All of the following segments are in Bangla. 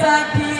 Saki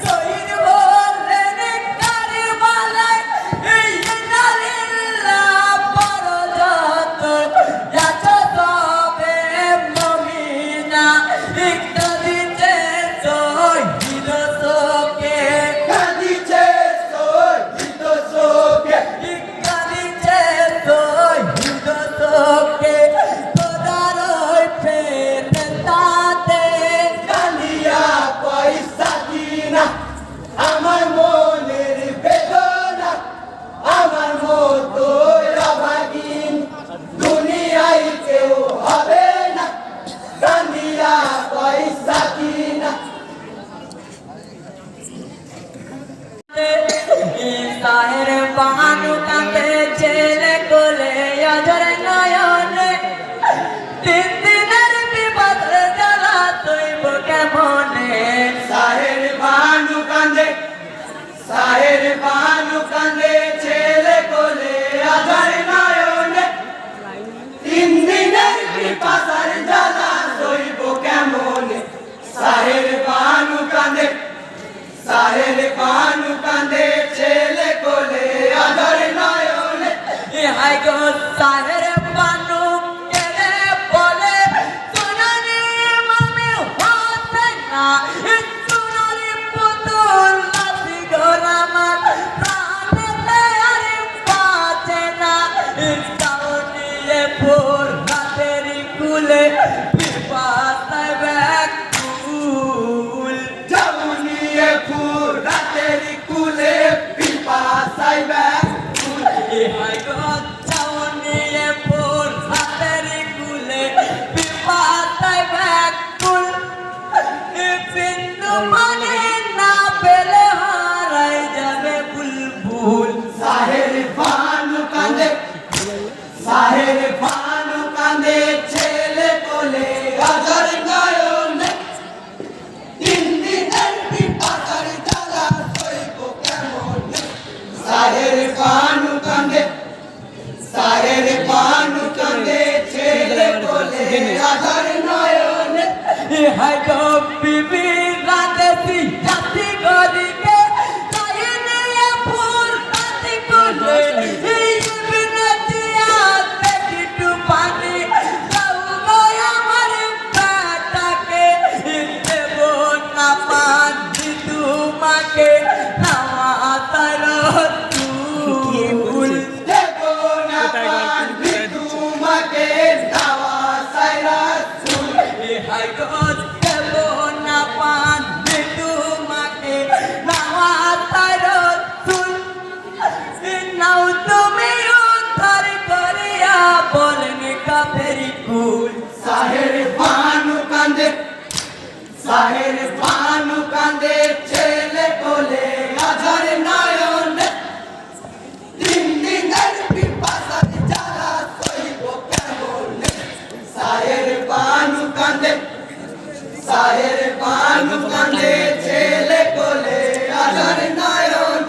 শাহের পান মানে ছেলে কোলে আজার নয়ন।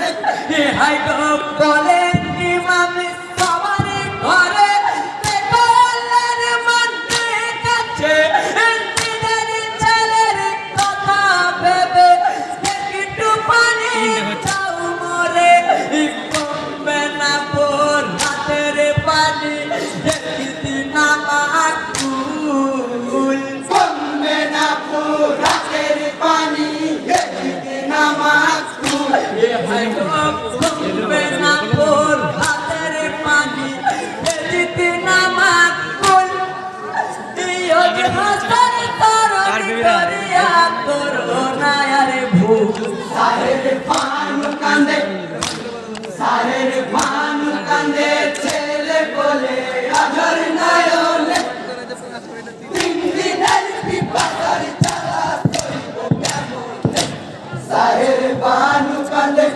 হাই বলে কান্দে ছেলে বলে আজর নয়নে। তিন দিনের পিপাসার চালা তৈব কেমন? সাহের বানু কান্দে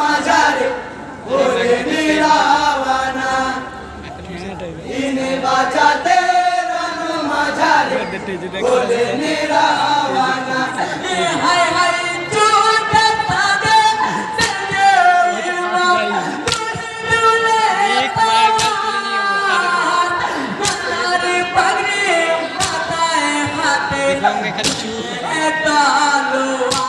মাঝারে ওরে নিরাবানা ইনে বাঁচাতে রণ মাঝারে ওরে নিরাবানা হায় হায় Long, I can't shoot.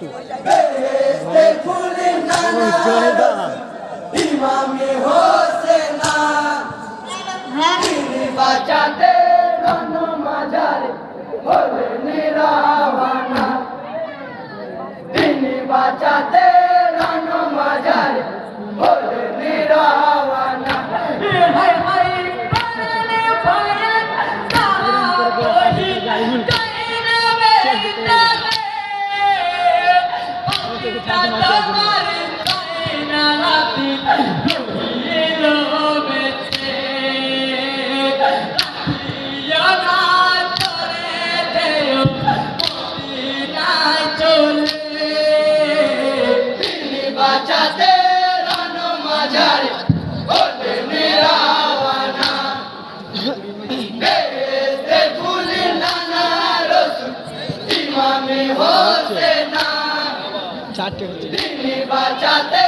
কিন্তু ইমামি হ্যাঁ। বাঁচাতে বাঁচাতে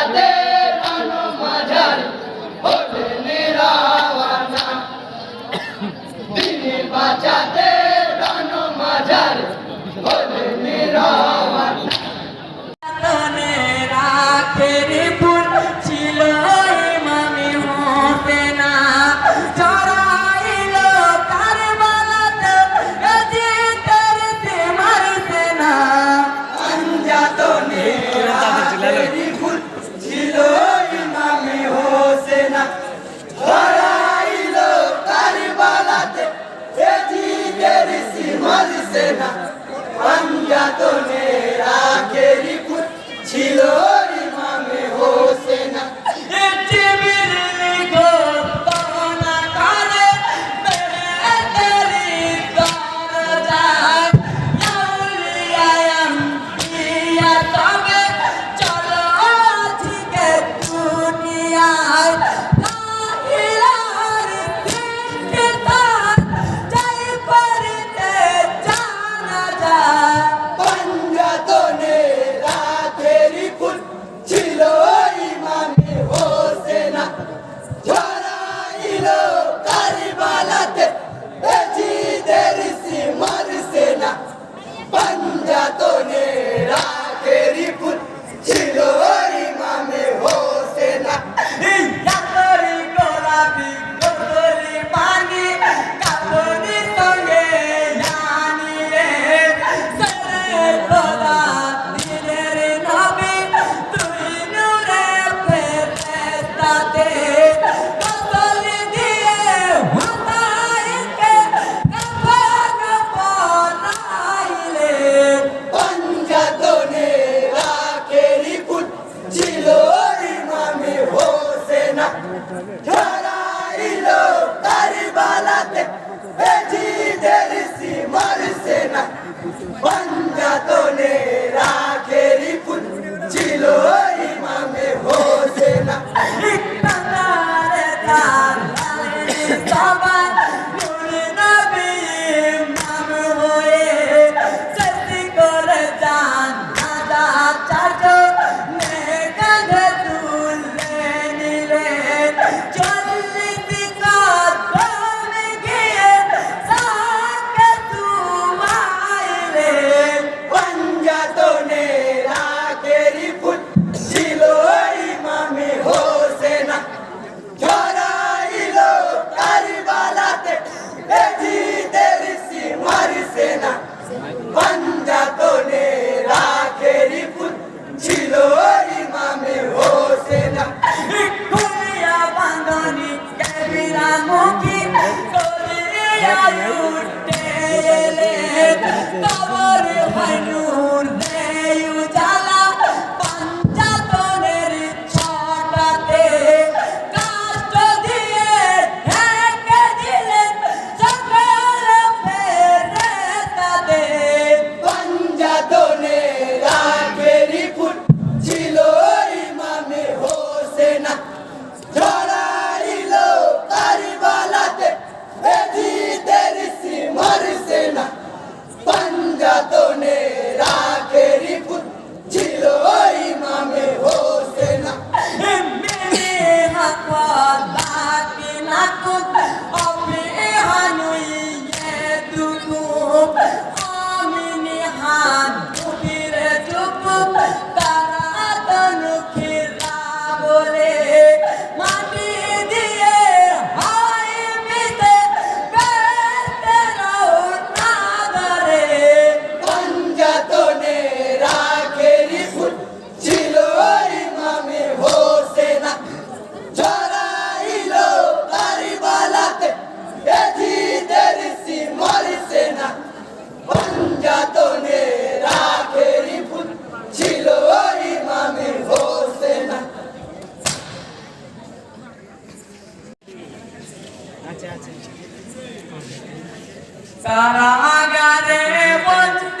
And dan. কারাগারে বন্দি জয়নাল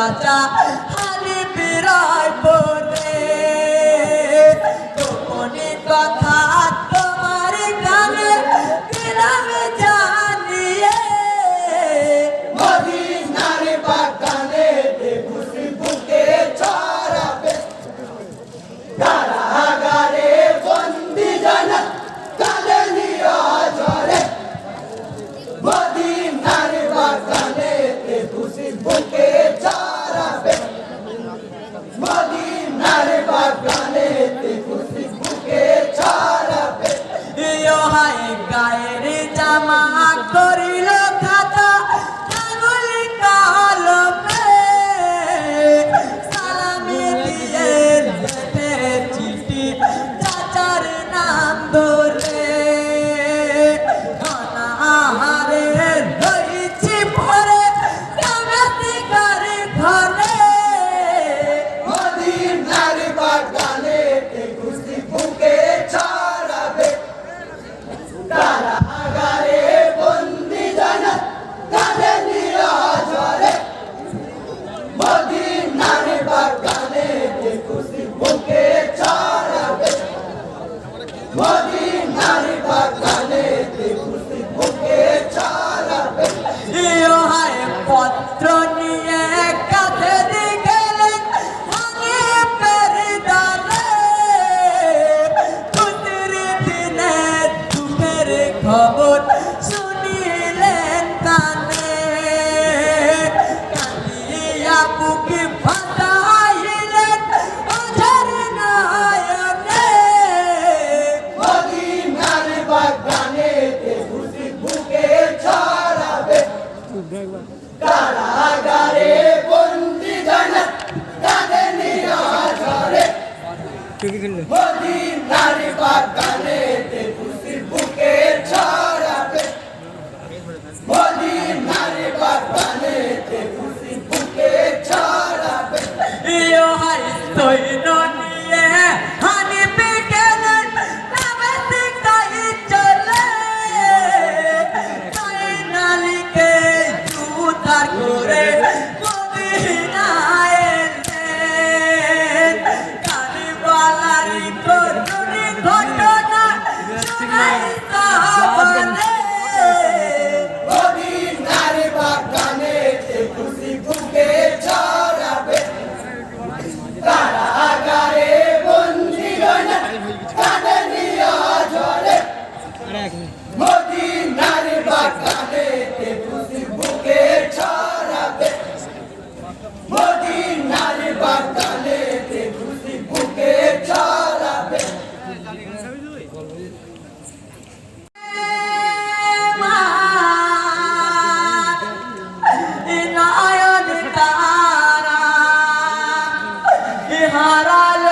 Ta-da-da-da-da. but হারালো